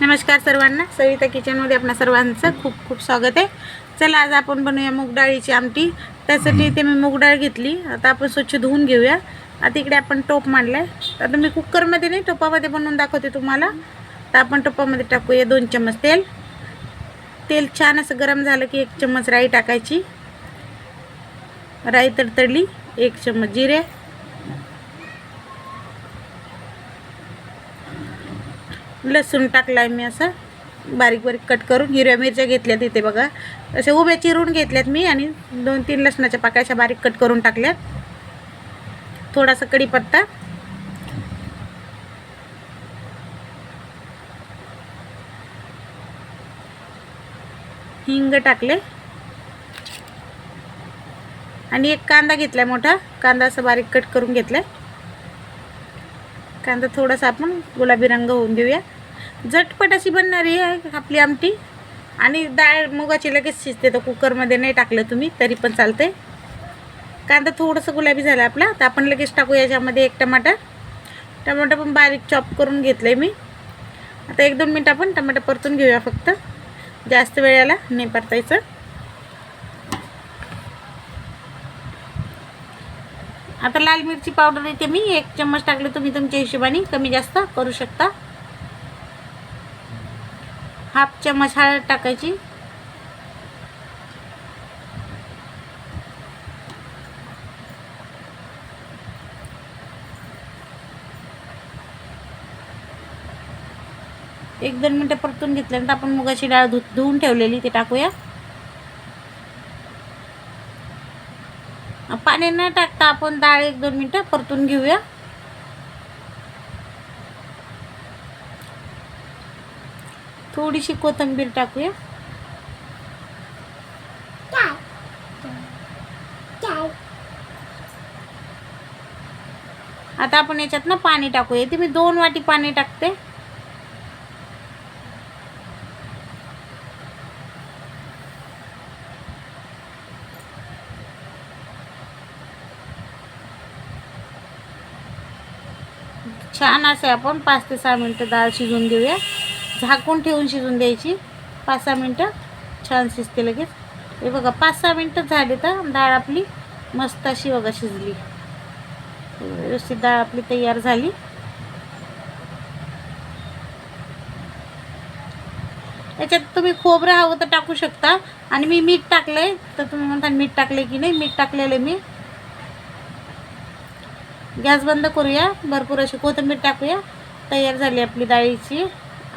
नमस्कार सर्वांना. सविता किचनमध्ये आपल्या सर्वांचं खूप खूप स्वागत आहे. चला आज आपण बनवूया मूग डाळीची आमटी. त्यासाठी इथे मी मूग डाळ घेतली. आता आपण स्वच्छ धुवून घेऊया. आता इकडे आपण टोप मांडला आहे आता मी कुकरमध्ये नाही टोपामध्ये बनवून दाखवते तुम्हाला. तर आपण टोपामध्ये टाकूया दोन चम्मच तेल. तेल छान असं गरम झालं की एक चम्मच राई टाकायची. राई तडतडली एक चम्मच जिरे. लसूण टाकला आहे मी असं. बारीक बारीक कट करून हिरव्या मिरच्या घेतल्यात इथे बघा. अशा उभ्या चिरून घेतल्यात मी आणि दोन तीन लसणाच्या पाकळ्या बारीक कट करून टाकल्यात. थोडासा कढीपत्ता. हिंग टाकले. आणि एक कांदा घेतलाय मोठा. कांदा असं बारीक कट करून घेतलाय. कांदा थोडासा आपण गुलाबी रंग होऊन देऊया झटपट अशी बनणारी आहे आपली आमटी. आणि डाळ मुगाची लगेच शिजते तर कुकरमध्ये नाही टाकलं तुम्ही तरी पण चालते कांदा थोडंसं गुलाबी झाला आपला तर आपण लगेच टाकू याच्यामध्ये एक टमाटर. टमाटर पण बारीक चॉप करून घेतलं आहे मी. आता एक दोन मिनटं आपण टमाटर परतून घेऊया फक्त. जास्त वेळेला नाही परतायचं. आता लाल मिरची पावडर येते मी एक चम्मच टाकले तुम्ही तुमच्या हिशोबाने कमी जास्त करू शकता. हाफ चमच हळद टाकायची. एक दोन मिनटं परतून घेतल्यानंतर आपण मुगाची डाळ धु धुवून ठेवलेली ती टाकूया. पाणी न टाकता आपण डाळ एक दोन मिनटं परतून घेऊया. थोडीशी कोथंबीर टाकूया. आता आपण याच्यात ना पाणी टाकूया. ते मी दोन वाटी पाणी टाकते. छान असे आपण पाच ते सहा मिनटं डाळ शिजवून घेऊया. झाकून ठेवून शिजून द्यायची. पाच सहा मिनटं छान शिजते लगेच. हे बघा पाच सहा मिनटं झाले तर डाळ आपली मस्त अशी बघा शिजली. व्यवस्थित डाळ आपली तयार झाली. याच्यात तुम्ही खोबरं हवं तर टाकू शकता. आणि मी मीठ टाकलं आहे तर तुम्ही म्हणता मीठ टाकले की नाही? मीठ टाकलेलं मी. गॅस बंद करूया. भरपूर अशी कोथिंबीर टाकूया. तयार झाली आपली डाळीची.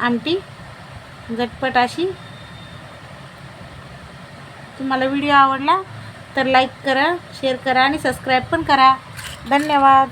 आमटी झटपट अशी. तुम्हाला व्हिडिओ आवडला तर लाईक करा शेअर करा आणि सबस्क्राईब पण करा. धन्यवाद.